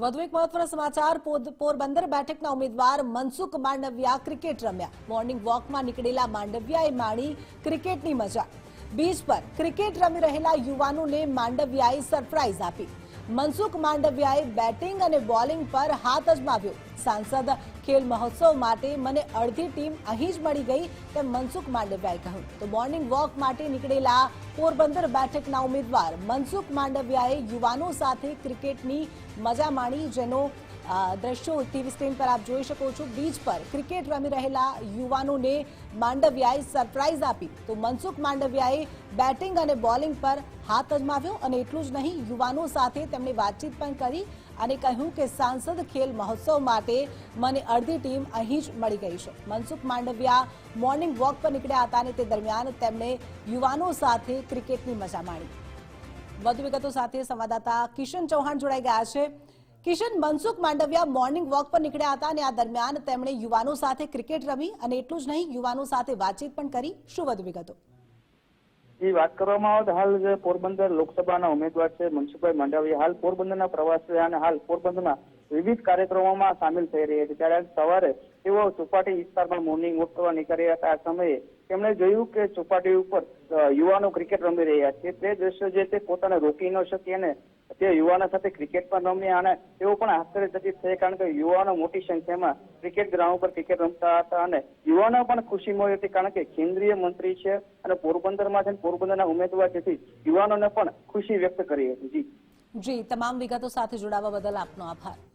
વધુ એક મહત્વના સમાચાર પોરબંદર બેઠકના ઉમેદવાર મનસુખ માંડવિયા ક્રિકેટ રમ્યા. મોર્નિંગ વોકમાં નીકળેલા માંડવિયાએ માણી ક્રિકેટની મજા. બીચ પર ક્રિકેટ રમી રહેલા યુવાનોને માંડવિયાએ સરપ્રાઇઝ આપી. મનસુખ માંડવિયાએ બેટિંગ અને બોલિંગ પર હાથ અજમાવ્યો સાંસદ ખેલ મહોત્સવ માટે મને અડધી ટીમ અહીં જ મળી ગઈ તેમ મનસુખ માંડવિયાએ કહ્યું. તો મોર્નિંગ વોક માટે નીકળેલા પોરબંદર બેઠકના ઉમેદવાર મનસુખ માંડવિયાએ યુવાનો સાથે ક્રિકેટની મજા માણી, જેનો દ્રશ્યો ટીવી સ્ક્રીન પર આપ જોઈ શકો છો. બીચ પર ક્રિકેટ રમી રહેલા યુવાનોને માંડવિયાએ સરપ્રાઇઝ આપી. તો મનસુખ માંડવિયાએ બેટિંગ અને બોલિંગ પર હાથ અજમાવ્યો અને એટલું જ નહીં, યુવાનો સાથે તેમણે વાતચીત પણ કરી અને કહ્યું કે સાંસદ ખેલ મહોત્સવ માટે મને અડધી ટીમ અહીં જ મળી ગઈ છે. મનસુખ માંડવિયા મોર્નિંગ વોક પર નીકળ્યા હતા અને તે દરમિયાન તેમણે યુવાનો સાથે ક્રિકેટની મજા માણી. વધુ વિગતો સાથે સંવાદદાતા કિશન ચૌહાણ જોડાઈ ગયા છે. કિશન મનસુખ માંડવિયા મોર્નિંગ વોક પર નીકળ્યા હતા અને આ દરમિયાન તેમણે યુવાનો સાથે ક્રિકેટ રમી અને એટલું જ નહીં, યુવાનો સાથે વાતચીત પણ કરી. શું વધુ વિગતો? જે વાત કરવામાં આવે હાલ જે પોરબંદર લોકસભાના ઉમેદવાર છે મનસુખભાઈ માંડવિયા, હાલ પોરબંદરના પ્રવાસે અને હાલ પોરબંદરમાં વિવિધ કાર્યક્રમોમાં સામેલ થઈ રહ્યા છે. ત્યારે સવારે તેઓ ચોપાટી વિસ્તારમાં મોર્નિંગ વોક કરવા નીકળ્યા હતા. આ સમયે તેમણે જોયું કે ચોપાટી ઉપર યુવાનો ક્રિકેટ રમી રહ્યા છે. તે દ્રશ્યો જે તે પોતાને રોકી ન શકે અને તે યુવાનો સાથે ક્રિકેટ પણ રમ્યા અને તેઓ પણ આશ્ચર્યચકિત થયા કારણ કે યુવાનો મોટી સંખ્યામાં ક્રિકેટ ગ્રાઉન્ડ પર ક્રિકેટ રમતા હતા અને યુવાનો પણ ખુશી મળી હતી કારણ કે કેન્દ્રીય મંત્રી છે અને પોરબંદરમાં છે પોરબંદરના ઉમેદવાર જેથી યુવાનોને પણ ખુશી વ્યક્ત કરી હતી. જી. જી, તમામ વિગતો સાથે જોડાવા બદલ આપનો આભાર.